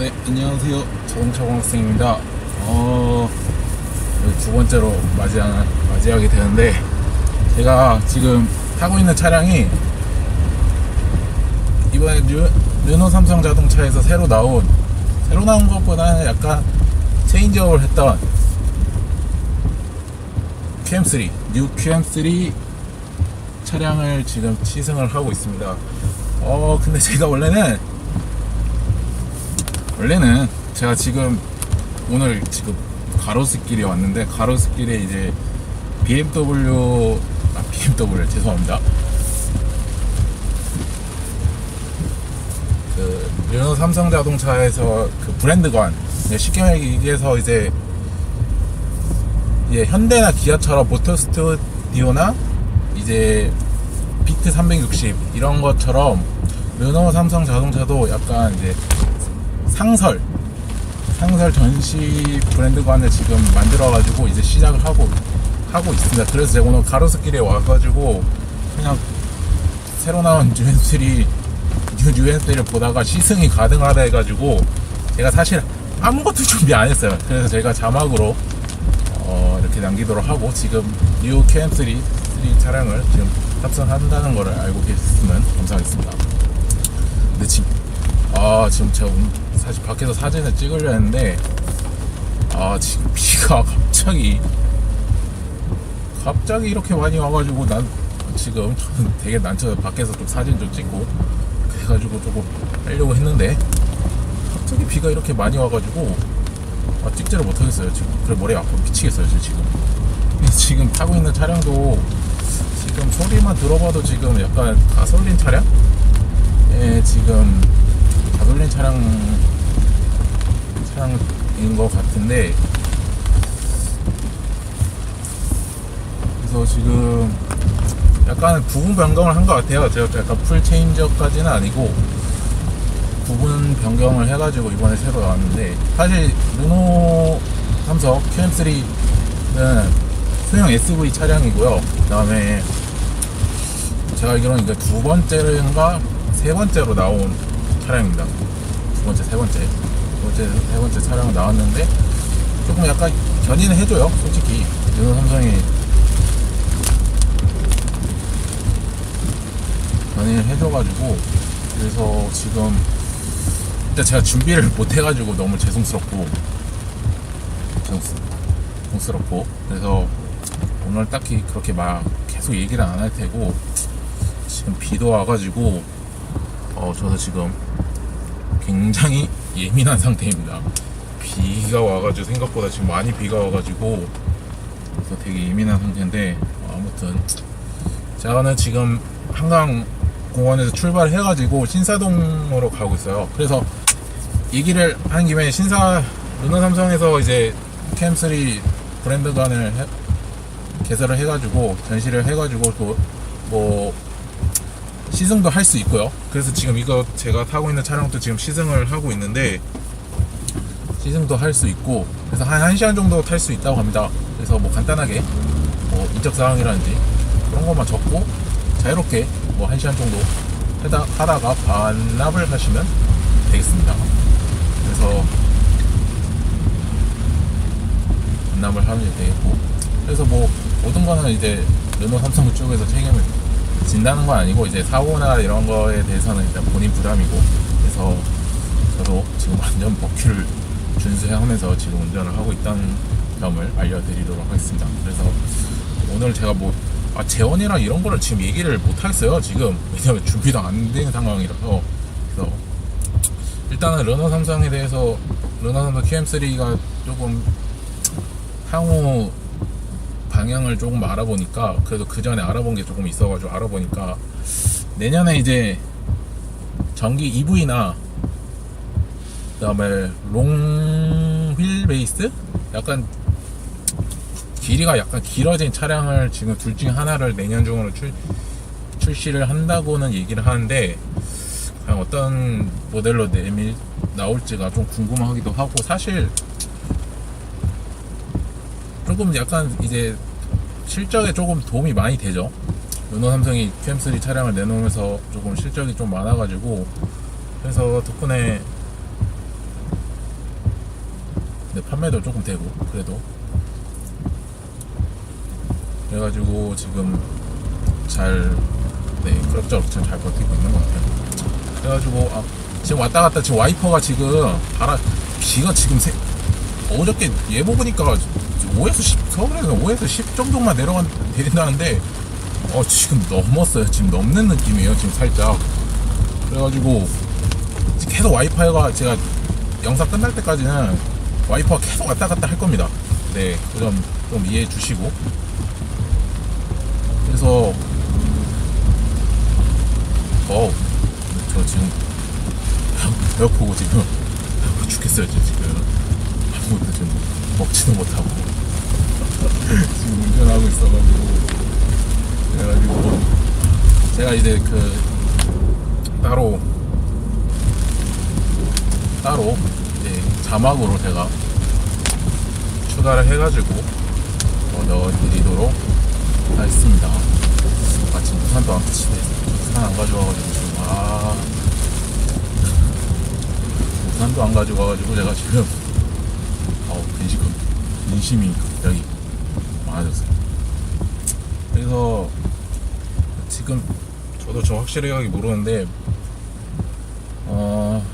네, 안녕하세요. 자동차 공 학생입니다. 어, 두 번째로 맞이하, 맞이하게 되는데, 제가 지금 타고 있는 차량이 이번에 르, 르노 삼성 자동차에서 새로 나온, 새로 나온 것보다는 약간 체인지업을 했던 QM3, 뉴 QM3 차량을 지금 시승을 하고 있습니다. 어, 근데 제가 원래는 원래는 제가 지금 오늘 지금 가로수길에 왔는데 가로수길에 이제 BMW 아 BMW 죄송합니다. 그 르노 삼성 자동차에서 그 브랜드관 네, 쉽게 얘기해서 이제 예, 현대나 기아처럼 모터 스튜디오나 이제 비트 360 이런 것처럼 르노 삼성 자동차도 약간 이제 상설 상설 전시 브랜드관을 지금 만들어가지고 이제 시작을 하고 하고 있습니다. 그래서 제가 오늘 가로수길에 와가지고 그냥 새로 나온 뉴엔스리 뉴 뉴엔스리를 보다가 시승이 가능하다 해가지고 제가 사실 아무것도 준비 안 했어요. 그래서 제가 자막으로 어, 이렇게 남기도록 하고 지금 뉴 KM3 3 차량을 지금 탑승한다는 것을 알고 계셨으면 감사하겠습니다. 근데 지금 아 지금 제가 음- 사실 밖에서 사진을 찍으려 했는데 아 지금 비가 갑자기 갑자기 이렇게 많이 와가지고 난 지금 되게 난처해 밖에서 좀 사진 좀 찍고 그래가지고 조금 하려고 했는데 갑자기 비가 이렇게 많이 와가지고 아, 찍지를 못하겠어요 지금. 그래 머리 아파. 미치겠어요 지금. 지금 타고 있는 차량도 지금 소리만 들어봐도 지금 약간 가솔린 차량? 예, 지금 가솔린 차량 차량인 것 같은데 그래서 지금 약간 부분 변경을 한 것 같아요. 제가 약간 풀 체인지업까지는 아니고 부분 변경을 해가지고 이번에 새로 나왔는데 사실 르노 삼성 QM3는 소형 SUV 차량이고요. 그다음에 제가 알기로는 이제 두 번째인가 세 번째로 나온 차량입니다. 두 번째, 세 번째, 두 번째, 세 번째 차량 나왔는데 조금 약간 견인을 해줘요. 솔직히 르노 삼성이 견인을 해줘가지고 그래서 지금 일단 제가 준비를 못 해가지고 너무 죄송스럽고 죄송스- 죄송스럽고 그래서 오늘 딱히 그렇게 막 계속 얘기를 안 할 테고 지금 비도 와가지고 어 저도 지금 굉장히 예민한 상태입니다. 비가 와가지고 생각보다 지금 많이 비가 와가지고 그래서 되게 예민한 상태인데 어, 아무튼 저는 지금 한강 공원에서 출발을 해가지고 신사동으로 가고 있어요. 그래서 얘기를 하는 김에 신사 르노 삼성에서 이제 캠3 브랜드관을 해- 개설을 해가지고 전시를 해가지고 또뭐 시승도 할 수 있고요. 그래서 지금 이거 제가 타고 있는 차량도 지금 시승을 하고 있는데 시승도 할 수 있고 그래서 한 1시간 정도 탈 수 있다고 합니다. 그래서 뭐 간단하게 뭐 인적 사항이라든지 그런 것만 적고 자유롭게 뭐 1시간 정도 하다, 하다가 반납을 하시면 되겠습니다. 그래서 반납을 하면 되겠고 그래서 뭐 모든 거는 이제 르노 삼성 쪽에서 책임을 진다는 건 아니고 이제 사고나 이런 거에 대해서는 일단 본인 부담이고 그래서 저도 지금 완전 법규를 준수하면서 지금 운전을 하고 있다는 점을 알려드리도록 하겠습니다. 그래서 오늘 제가 뭐 아, 재원이랑 이런 거를 지금 얘기를 못 하겠어요. 지금 왜냐면 준비도 안 된 상황이라서 그래서 일단은 르노 삼성에 대해서 르노 삼성 QM3가 조금 향후 방향을 조금 알아보니까 그래도 그 전에 알아본 게 조금 있어가지고 알아보니까 내년에 이제 전기 EV나 그다음에 롱휠 베이스? 약간 길이가 약간 길어진 차량을 지금 둘 중에 하나를 내년 중으로 출, 출시를 한다고는 얘기를 하는데 과연 어떤 모델로 내밀 나올지가 좀 궁금하기도 하고 사실 조금 약간 이제 실적에 조금 도움이 많이 되죠. 르노 삼성이 QM3 차량을 내놓으면서 조금 실적이 좀 많아가지고 그래서 덕분에 근데 판매도 조금 되고 그래도 그래가지고 지금 잘 네, 그럭저럭 잘 버티고 있는 것 같아요. 그래가지고 아, 지금 왔다 갔다 지금 와이퍼가 지금 바람 비가 지금 세, 어저께 예보 보니까 5에서 10 서울에서 5에서 10 정도만 내려간 내린다는데 어 지금 넘었어요. 지금 넘는 느낌이에요. 지금 살짝 그래가지고 계속 와이파이가 제가 영상 끝날 때까지는 와이퍼가 계속 왔다 갔다 할 겁니다. 네, 그럼 좀 이해해 주시고 그래서 어, 저 지금 배고프고 지금 죽겠어요 저 지금 아무것도 지금 먹지도 못하고 지금 운전하고 있어가지고 그래가지고 제가 이제 그 따로 따로 이제 자막으로 제가 추가를 해가지고 어, 넣어드리도록 하겠습니다. 마침 부산도 안 치네. 부산 안 가져와가지고 지금 아 부산도 안 가져와가지고 제가 지금 어 근심금 근심이 갑자기 많아졌어요. 그래서 지금 저도 저 확실하게 모르는데 어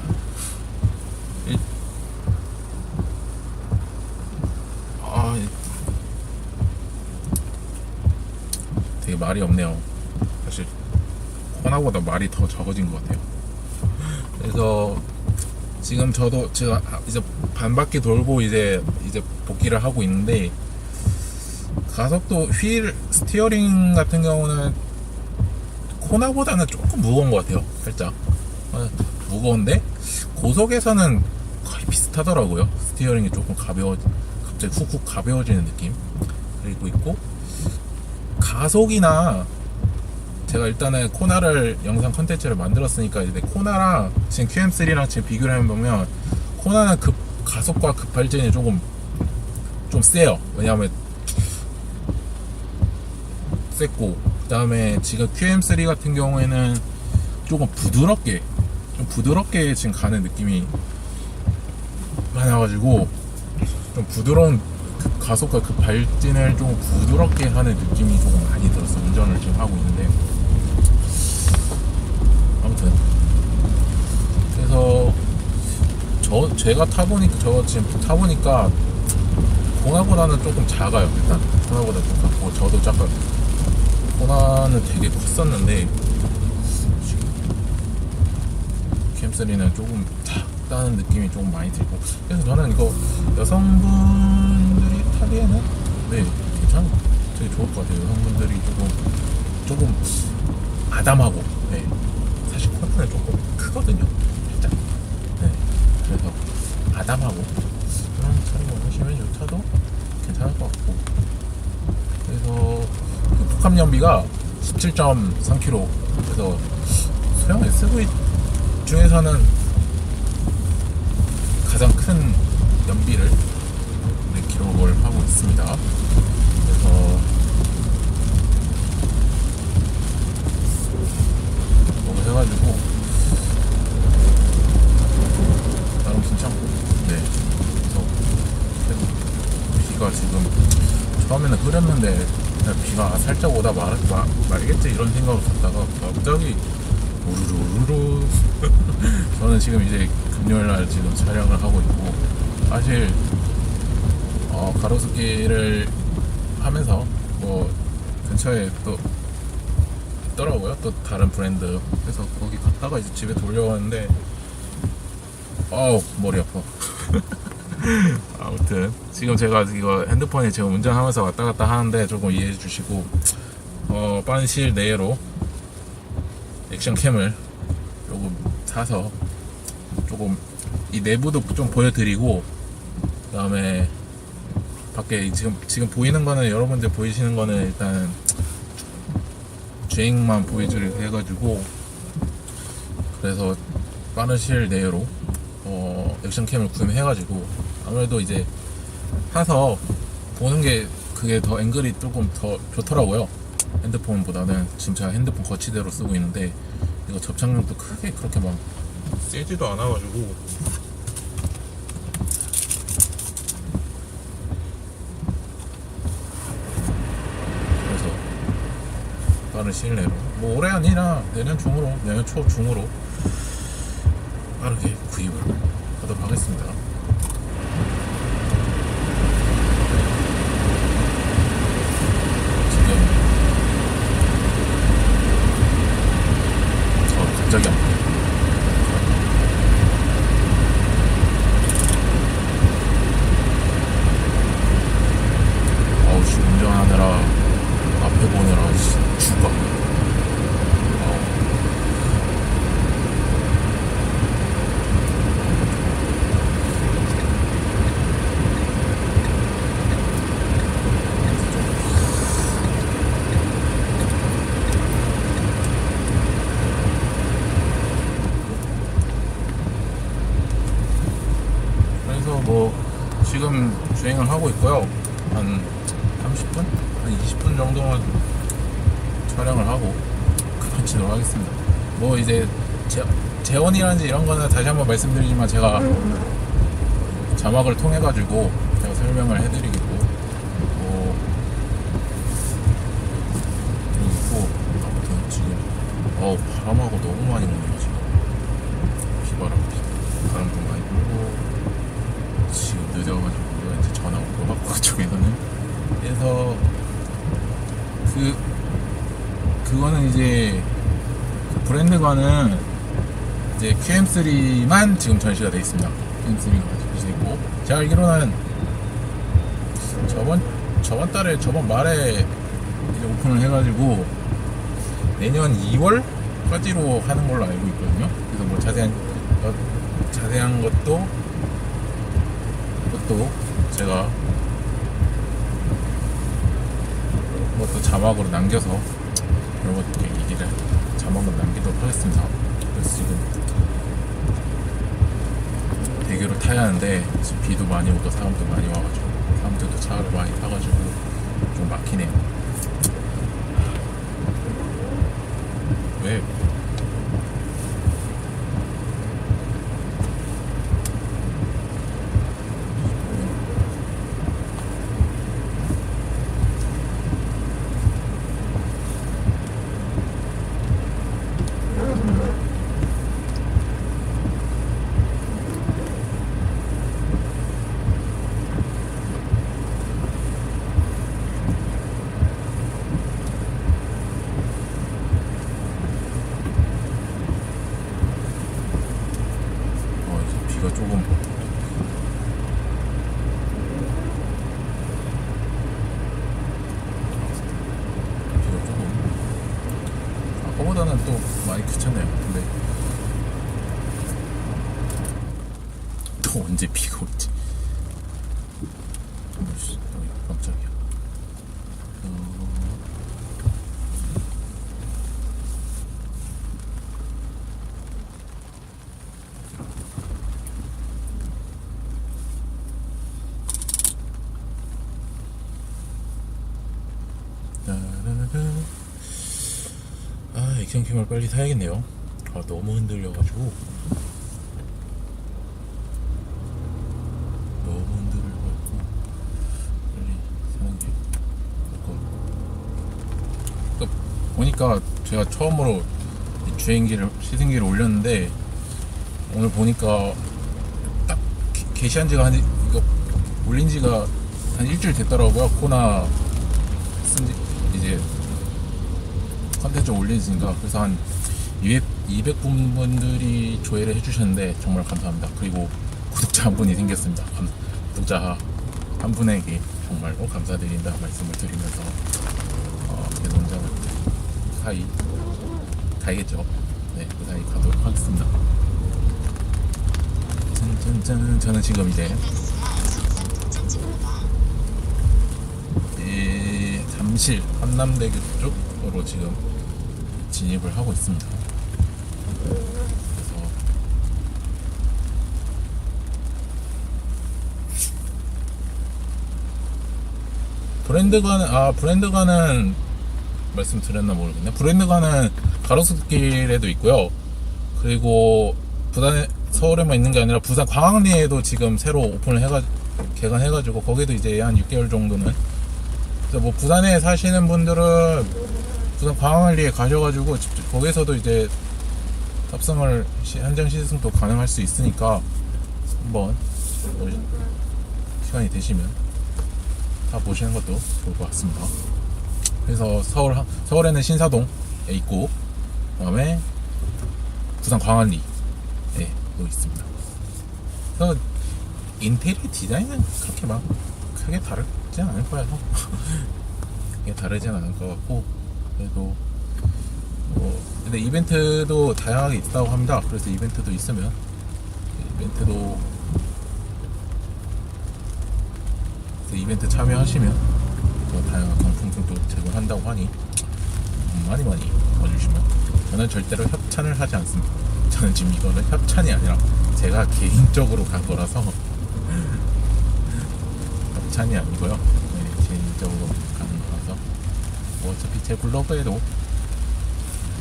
일- 아 이- 되게 말이 없네요. 사실 코나보다 말이 더 적어진 것 같아요. 그래서 지금 저도 제가 이제 반 바퀴 돌고 이제 이제 복귀를 하고 있는데 가속도 휠 스티어링 같은 경우는 코나보다는 조금 무거운 것 같아요. 살짝 어, 무거운데 고속에서는 거의 비슷하더라고요. 스티어링이 조금 가벼워 갑자기 훅훅 가벼워지는 느낌 그리고 있고 가속이나 제가 일단은 코나를 영상 컨텐츠를 만들었으니까 이제 코나랑 지금 QM3랑 지금 비교를 해보면 코나는 급 가속과 급발진이 조금 좀 세요. 왜냐하면 셌고 그 다음에 지금 QM3 같은 경우에는 조금 부드럽게 좀 부드럽게 지금 가는 느낌이 많아가지고 좀 부드러운 그 가속과 그 발진을 좀 부드럽게 하는 느낌이 조금 많이 들었어 운전을 지금 하고 있는데 아무튼. 그래서 저 제가 타보니까 저 지금 타보니까 코나보다는 조금 작아요 일단. 코나보다 좀 작고 저도 작아요 코나는 되게 컸었는데 캠3는 조금 작다는 느낌이 조금 많이 들고. 그래서 저는 이거 여성분들이 타기에는 네 괜찮은 되게 좋을 것 같아요. 여성분들이 조금 조금 아담하고 네 사실 코나는 조금 크거든요. 살짝. 네. 그래서 아담하고 그런 차를 원하시면 이 차도 괜찮을 것 같고. 그래서 그 복합 연비가 17.3km 그래서 소형 SUV 중에서는 가장 큰 연비를 네, 기록을 하고 있습니다. 그래서 뭐 해가지고 나름 괜찮고. 네. 그래서 비가 지금 처음에는 흐렸는데 비가 살짝 오다 말, 말, 말겠지 이런 생각을 갖다가 갑자기 우르르르르. 저는 지금 이제 금요일 날 지금 촬영을 하고 있고 사실 어, 가로수길을 하면서 뭐 근처에 또 있더라고요. 또 다른 브랜드. 그래서 거기 갔다가 이제 집에 돌려왔는데 어우 머리 아파. 아무튼 지금 제가 이거 핸드폰에 제가 운전하면서 왔다 갔다 하는데 조금 이해해 주시고 어 빠른 시일 내로 액션캠을 조금 사서 조금 이 내부도 좀 보여드리고 그 다음에 밖에 지금 지금 보이는 거는 여러분들 보이시는 거는 일단 주행만 보여주려 해가지고 그래서 빠른 시일 내로 어, 액션캠을 구매해가지고 아무래도 이제 사서 보는 게 그게 더 앵글이 조금 더 좋더라고요. 핸드폰보다는 지금 제가 핸드폰 거치대로 쓰고 있는데 이거 접착력도 크게 그렇게 막 세지도 않아가지고 빠른 시일 내로 뭐 올해 아니라 내년 중으로 내년 초 중으로 빠르게 구입을 하도록 하겠습니다. 지금 어 갑자기 안 보여. 어우 씨 운전하느라 앞에 보느라 씨, 죽어 어. 그래서 뭐 지금 주행을 하고 있고요. 한 30분? 한 20분 정도만 촬영을 하고 그만치도록 하겠습니다. 뭐 이제 재, 재원이라든지 이런 거는 다시 한번 말씀드리지만 제가 자막을 통해 가지고 제가 설명을 해드리겠고 뭐 그리고 아무튼 지금 어우 바람하고 너무 많이 부네요 지금. 비바람 비 바람도 많이 불고 지금 늦어가지고 이제 전화 올것 같고 그쪽에서는. 그래서 그 그거는 이제 그 브랜드가는 이제 QM3만 지금 전시가 돼 있습니다. QM3가 전시돼 있고 제가 알기로는 저번 저번 달에 저번 말에 이제 오픈을 해가지고 내년 2월까지로 하는 걸로 알고 있거든요. 그래서 뭐 자세한 어, 자세한 것도 그것도 제가 그것도 자막으로 남겨서 것도 얘기를 자막으로 남기도록 하겠습니다. 그래서 지금 대교를 타야 하는데 지금 비도 많이 오고 사람도 많이 와가지고 사람들도 차를 많이 타가지고 좀 막히네요. 왜? 어, 이제 비가 조금 비가 조금 아까보다는 또 많이 그쳤네요. 근데 또 언제 비가 올지. 어이씨, 어이, 깜짝이야. 어... 따라라라. 아, 액션 캠을 빨리 사야겠네요. 아, 너무 흔들려가지고. 보니까 제가 처음으로 이 주행기를, 시승기를 올렸는데, 오늘 보니까 딱 게- 게시한 지가 한, 올린 지가 한 일주일 됐더라고요. 코나 쓴지 이제 컨텐츠 올리니까 그래서 한 200, 200분들이 조회를 해주셨는데 정말 감사합니다. 그리고 구독자 한 분이 생겼습니다. 감- 구독자 한 분에게 정말로 감사드린다 말씀을 드리면서 어, 개선장 사이 가야겠죠. 네, 그 사이 가도록 하겠습니다. 짠짠짠 저는 지금 이제 이 잠실 한남대교 쪽으로 지금 진입을 하고 있습니다. 그래서 브랜드가는 아 브랜드가는 말씀드렸나 모르겠네. 브랜드가는 가로수길에도 있고요. 그리고 부산에 서울에만 있는 게 아니라 부산 광안리에도 지금 새로 오픈을 해가 개관해가지고 거기도 이제 한 6개월 정도는 그래서 뭐 부산에 사시는 분들은 부산 광안리에 가셔가지고 직접 거기서도 이제 탑승을 시- 현장 시승도 가능할 수 있으니까 한번 뭐 시간이 되시면 다 보시는 것도 좋을 것 같습니다. 그래서 서울 하- 서울에는 신사동에 있고 그다음에 부산 광안리에 또 있습니다. 그래서 인테리어 디자인은 그렇게 막 크게 다르지 않을 거예요. 크게 다르진 않을 것 같고 그래도 뭐 근데 이벤트도 다양하게 있다고 합니다. 그래서 이벤트도 있으면 이벤트도 이벤트 참여하시면 더 다양한 경품들도 제공한다고 하니 음, 많이 많이 와주시면 저는 절대로 협찬을 하지 않습니다. 저는 지금 이거는 협찬이 아니라 제가 개인적으로 간 거라서 협찬이 아니고요. 네, 개인적으로 어차피 제 블로그에도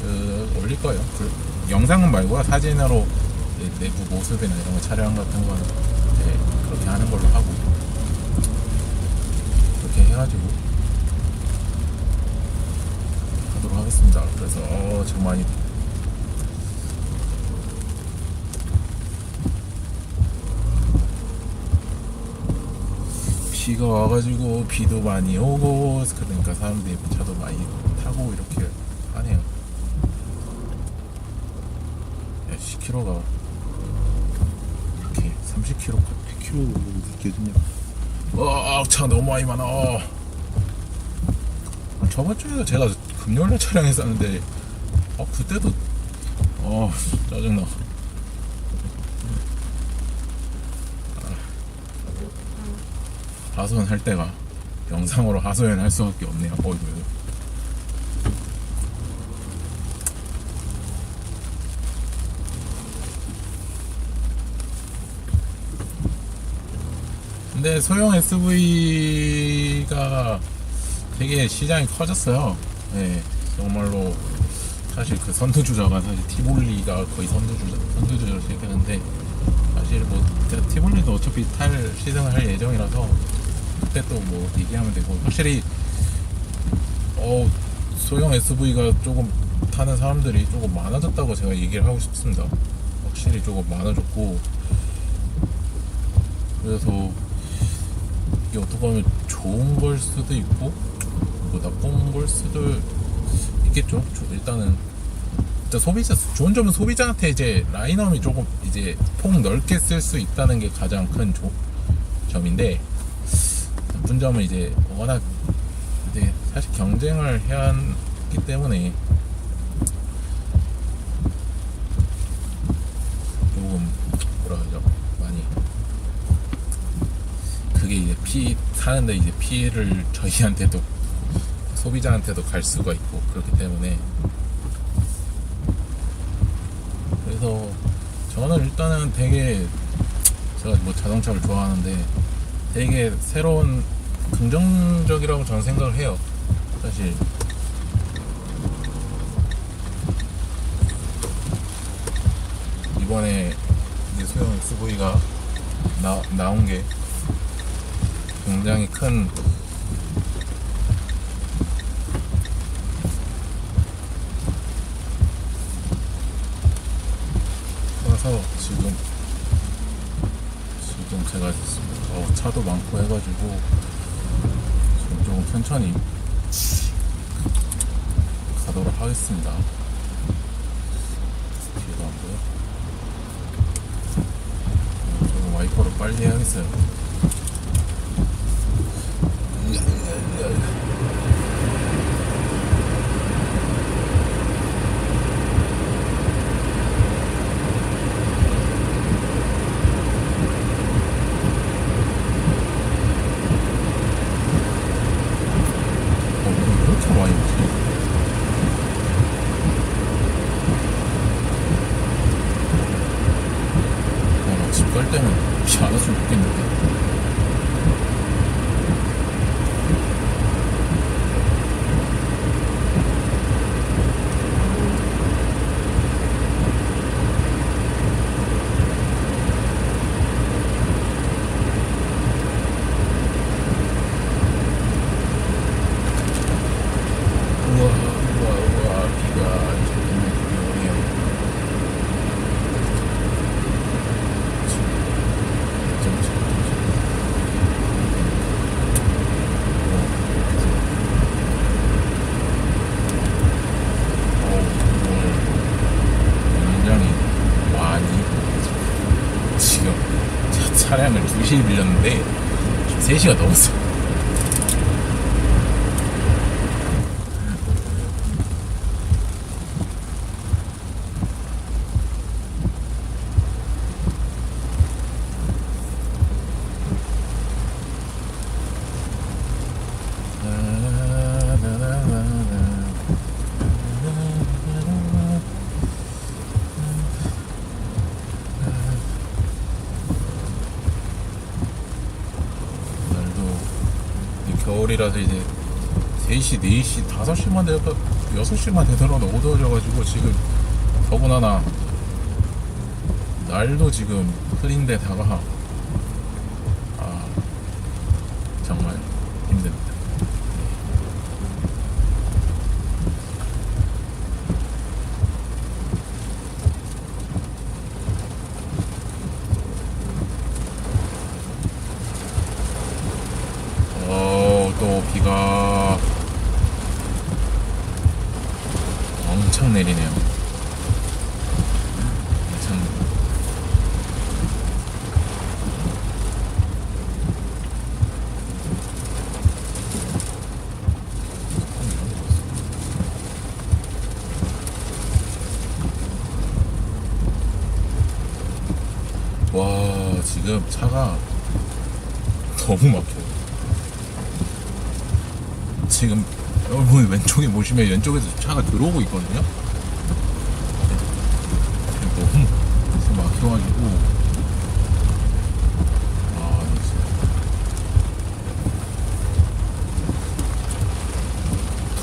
그 올릴 거예요. 그 영상은 말고 사진으로 내- 내부 모습이나 이런 거 촬영 같은 거는 이제 그렇게 하는 걸로 하고 그렇게 해가지고 하도록 하겠습니다. 그래서 어, 지금 많이 비가 와가지고 비도 많이 오고 그러니까 사람들이 차도 많이 타고 이렇게 하네요. 야, 10km가 이렇게 30km, 100km 느껴지냐? 와, 차 너무 많이 많아. 아, 저번 주에도 제가 금요일날 촬영했었는데, 어, 그때도, 어, 짜증나. 아, 하소연 할 때가 영상으로 하소연 할 수밖에 없네요. 어이구. 근데 소형 SUV가 되게 시장이 커졌어요. 네, 정말로 사실 그 선두주자가 사실 티볼리가 거의 선두주자 선두주자로 시작했는데 사실 뭐 제가 티볼리도 어차피 탈 시승을 할 예정이라서 그때 또 뭐 얘기하면 되고 확실히 어 소형 SUV가 조금 타는 사람들이 조금 많아졌다고 제가 얘기를 하고 싶습니다. 확실히 조금 많아졌고 그래서 이게 어떻게 보면 좋은 걸 수도 있고 뭐 나쁜 걸 수도 있겠죠. 저- 일단은 일단 소비자 좋은 점은 소비자한테 이제 라인업이 조금 이제 폭 넓게 쓸 수 있다는 게 가장 큰 조- 점인데 나쁜 점은 이제 워낙 이제 사실 경쟁을 해야 하기 때문에 조금 뭐라 그러죠? 많이 그게 이제 피 사는데 이제 피해를 저희한테도 소비자한테도 갈 수가 있고 그렇기 때문에. 그래서 저는 일단은 되게 제가 뭐 자동차를 좋아하는데 되게 새로운 긍정적이라고 저는 생각을 해요. 사실. 이번에 이제 소형 SUV가 나, 나온 게 굉장히 큰 그래서 지금 지금 제가 어, 차도 많고 해가지고 조금 천천히 가도록 하겠습니다. 뒤에도 안 보여? 어, 조금 와이퍼를 빨리 해야겠어요. 어, 오지? 어, 집갈 때는 비 안 왔으면 좋겠는데. 우와, 우와. 차량을 2시에 빌렸는데 지금 3시가 넘었어. 오늘도 이제 겨울이라서 이제 3시, 4시, 5시만 되고 6시만 되더라도 어두워져가지고 지금 더구나나 날도 지금 흐린데다가 아 정말 힘듭니다. 어, 또 비가 엄청 내리네요. 엄청. 와, 지금 차가 너무 막혀요. 지금 여러분 왼쪽에 보시면 왼쪽에서 차가 들어오고 있거든요. 너무 막혀가지고 아.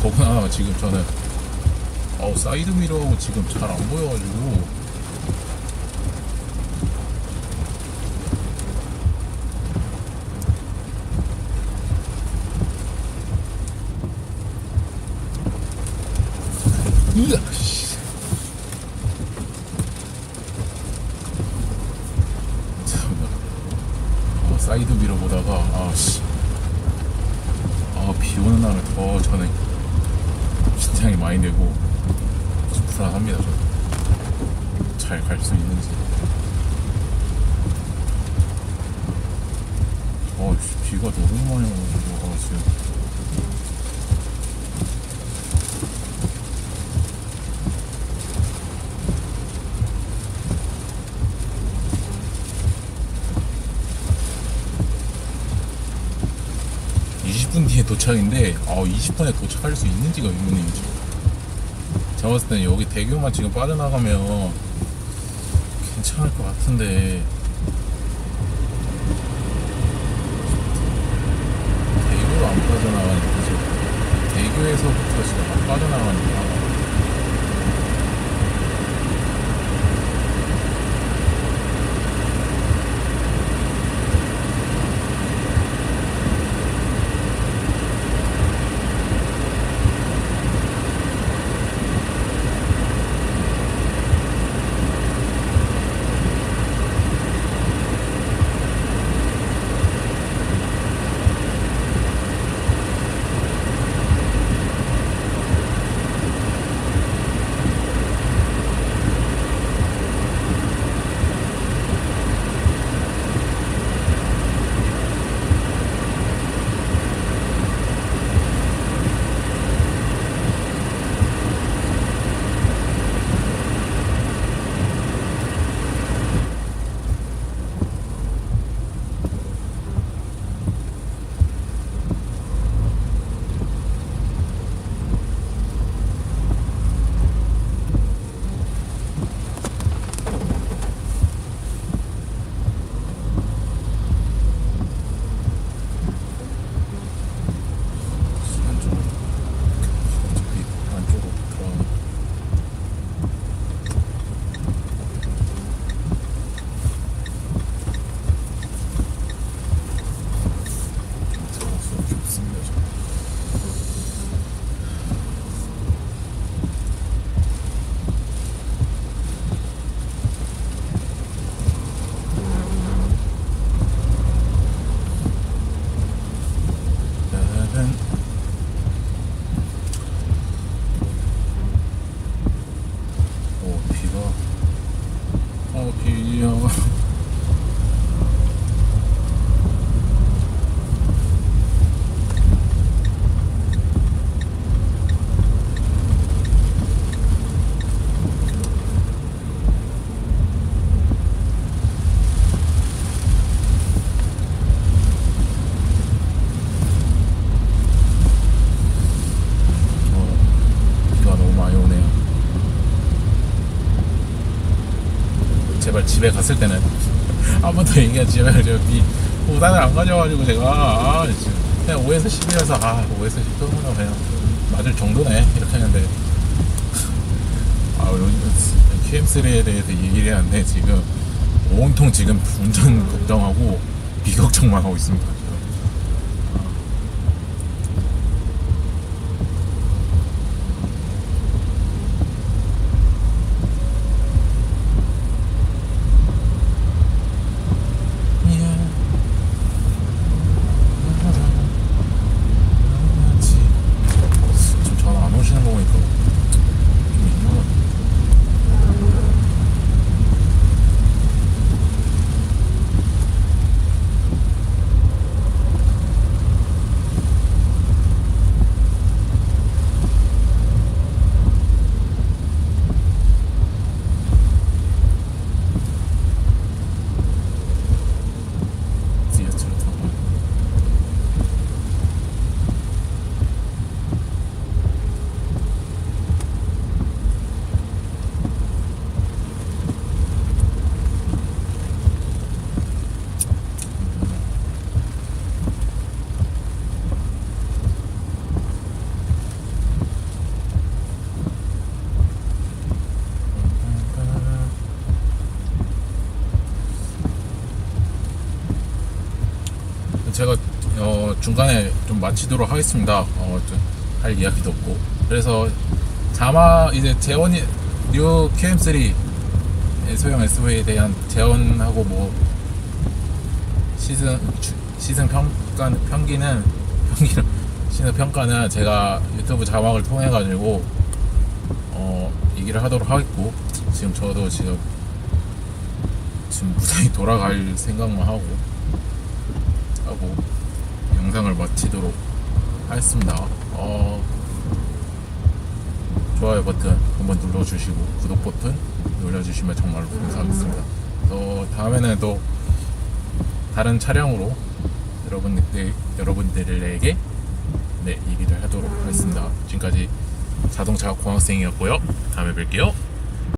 더구나 지금 저는 아우 사이드 미러하고 지금 잘 안 보여가지고 으악, 씨. 참나. 어, 사이드 미러 보다가 아씨 아비 오는 날은 더 저는 긴장이 많이 되고 좀 불안합니다 저는 잘 갈 수 있는지 어씨 비가 너무 많이 와가지고 아 지금 이십 분 뒤에 도착인데 아 20분에 도착할 수 있는지가 의문이에요 지금. 제가 봤을 때는 여기 대교만 지금 빠져나가면 괜찮을 것 같은데. 대교로 안 빠져나가니까 지금 대교에서부터 지금 안 빠져나가니까 집에 갔을 때는 한 번더 집에 저기 우산을 안 가져가지고 제가 아, 지금 그냥 5에서 10이라서 아 5에서 10도면 그냥 맞을 정도네. 이렇게 했는데. 아 QM3에 대해서 얘기를 해야 하는데 지금 온통 지금 운전 걱정하고 비걱정만 하고 있습니다 지금. 지금 전화 안 오시는 거 보니까 좀 있는 것 같아요. 지하철을 타고 제가 어, 중간에 좀 마치도록 하겠습니다. 어, 좀할 이야기도 없고 그래서 자마 이제 재원이 뉴 QM3 소형 SUV에 대한 재원하고 뭐 시승 주- 시승 평가 평기는 평기는 시승 평가는 제가 유튜브 자막을 통해 가지고 어 얘기를 하도록 하겠고 지금 저도 지금 지금 무사히 돌아갈 생각만 하고 하고 영상을 마치도록 하겠습니다. 어, 좋아요 버튼 한번 눌러주시고 구독 버튼 눌러주시면 정말로 감사하겠습니다. 또 다음에는 또 다른 차량으로 여러분들 여러분들에게 네 얘기를 하도록 하겠습니다. 지금까지 자동차 공학생이었고요. 다음에 뵐게요.